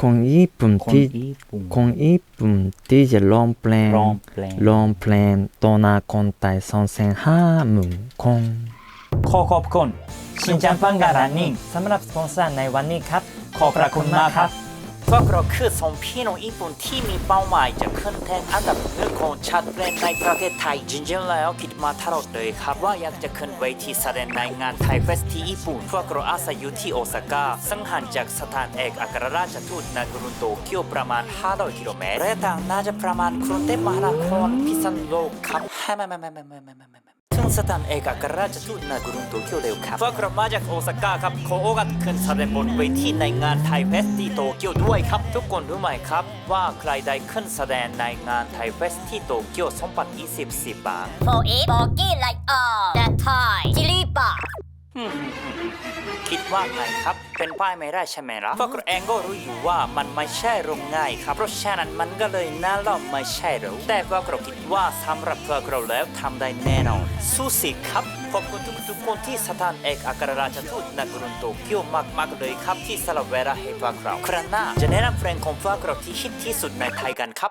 คนญี่ปุ่นคนที่ญี่ปุ่นคนญี่ปุ่นที่จะร้องเพลงร้องเพลงร้องเพลงตัวนาคนไทยสองแสนห้าหมื่นคนขอขอบคุณชินจังฟังการันนิ่งสำหรับสปอนเซอร์ในวันนี้ครับ ขอบพระคุณมากครับ พวกเราคือสองพี่น้องญี่ปุ่นที่มีเป้าหมายจะขึ้นแทนอันดับหนึ่งของชาติเรนในประเทศไทยจริงๆแล้วคิดมาตลอดเลยครับว่าอยากจะขึ้นเวทีแสดงในงานไทยเฟสที่ญี่ปุ่น พวกเราอาศัยอยู่ที่โอซาก้าซึ่งห่างจากสถานเอกอัครราชทูตนากรุงโตเกียวประมาณ 500กิโลเมตรระยะทางน่าจะประมาณครุงเทพมหานครพิษณุโลกครับไม่ไม่ไม่ไม่ไม่ไม่ สถานเอกอัครราชทูตณกรุงโตเกียวเร็วครับพวกเรามาจากโอซาก้าครับขอโอกาสขึ้นแสดงบนเวทีในงานไทยเฟสที่โตเกียวด้วยครับ ทุกคนรู้ไหมครับ ว่าใครได้ขึ้นแสดงในงานไทยเฟสที่โตเกียว2024บ้าง For it, forget like all the time. Chili bar. คิดว่าไงครับ เป็นป้ายไม่ได้ใช่ไหมล่ะพวกเราเองก็รู้อยู่ว่ามันไม่ใช่เรงง่ายครับ เพราะฉะนั้นมันก็เลยน่าลองไม่ใช่หรอแต่พวกเราคิดว่าสำหรับพวกเราแล้วทำได้แน่นอนสู้สิครับขอบคุณทุกๆคนที่สถานเอกอัครราชทูตณกรุงโตเกียวมากๆเลยครับที่สละเวลาให้พวกเราครั้งหน้าจะแนะนำเพลงของพวกเราที่ฮิตที่สุดในไทยกันครับ